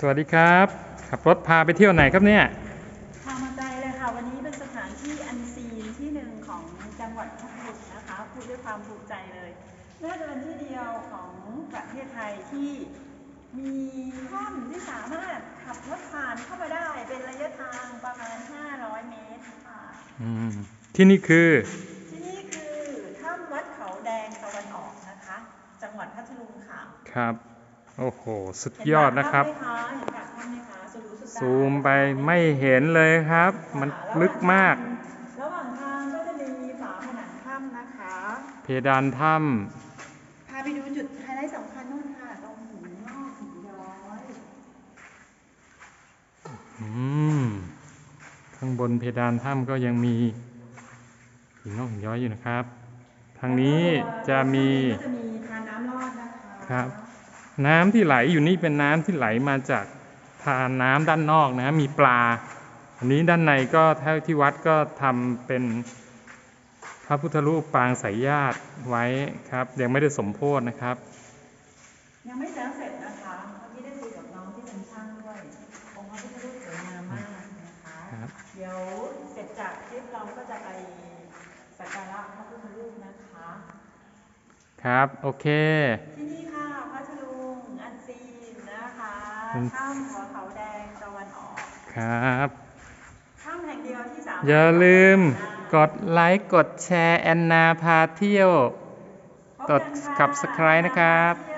สวัสดีครับ ขับรถพาไปเที่ยวไหนครับเนี่ยทางมาใจเลยค่ะ วันนี้เป็นสถานที่อันซีนที่หนึ่งของจังหวัดพัทลุงนะคะพูดด้วยความภูมิใจเลยน่าจะเป็นที่เดียวของประเทศไทยที่มีถ้ำที่สามารถขับรถผ่านเข้ามาได้เป็นระยะทางประมาณ 500 เมตรค่ะอืมที่นี่คือ ที่นี่คือถ้ำวัดเขาแดงตะวันออกนะคะ จังหวัดพัทลุงค่ะครับ โอ้โห สุดยอดนะครับเห็นปากถ้ำไหมคะเห็นปากถ้ำไหมคะสุรุสุดาซูมไปไม่เห็นเลยครับ มันลึกมาก ระหว่างทางก็จะมีฝาผนังถ้ำนะคะ เพดานถ้พาไปดูจุดไฮไลท์สำคัญนู่นค่ะ ตรงหินงอกหินย้อยำอืม ข้างบนเพดานถ้ำก็ยังมีหินงอกหินย้อยอยู่นะครับ ทางนี้จะมีก็จะมีทานน้ำรอดนะคะ ครับ น้ำที่ไหลอยู่นี่เป็นน้ำที่ไหลมาจากทานน้ำด้านนอกนะมีปลา อันนี้ด้านในก็เท่าที่วัดก็ทำเป็นพระพุทธรูปปางสายญาติไว้ครับ ยังไม่ได้สมโพธนะครับ ยังไม่แล้วเสร็จนะคะเมื่อกี้ได้คุยกับน้องที่เป็นช่างด้วยองค์พระพุทธรูปสวยงามมากนะคะครับเดี๋ยวเสร็จจากคลิปเราก็จะไปสักการะพระพุทธรูปนะคะ ครับโอเคที่นี่ค่ะพัท ลุงอันซีนนะคะอืมถ้ำหัวเขาแดงตะวันออก ครับถ้ำแห่งเดียวที่สามารถอย่าลืมกเข้าดไลค์ กดแชร์แอนนาพาเที่ยวได้กด subscribe นะครับ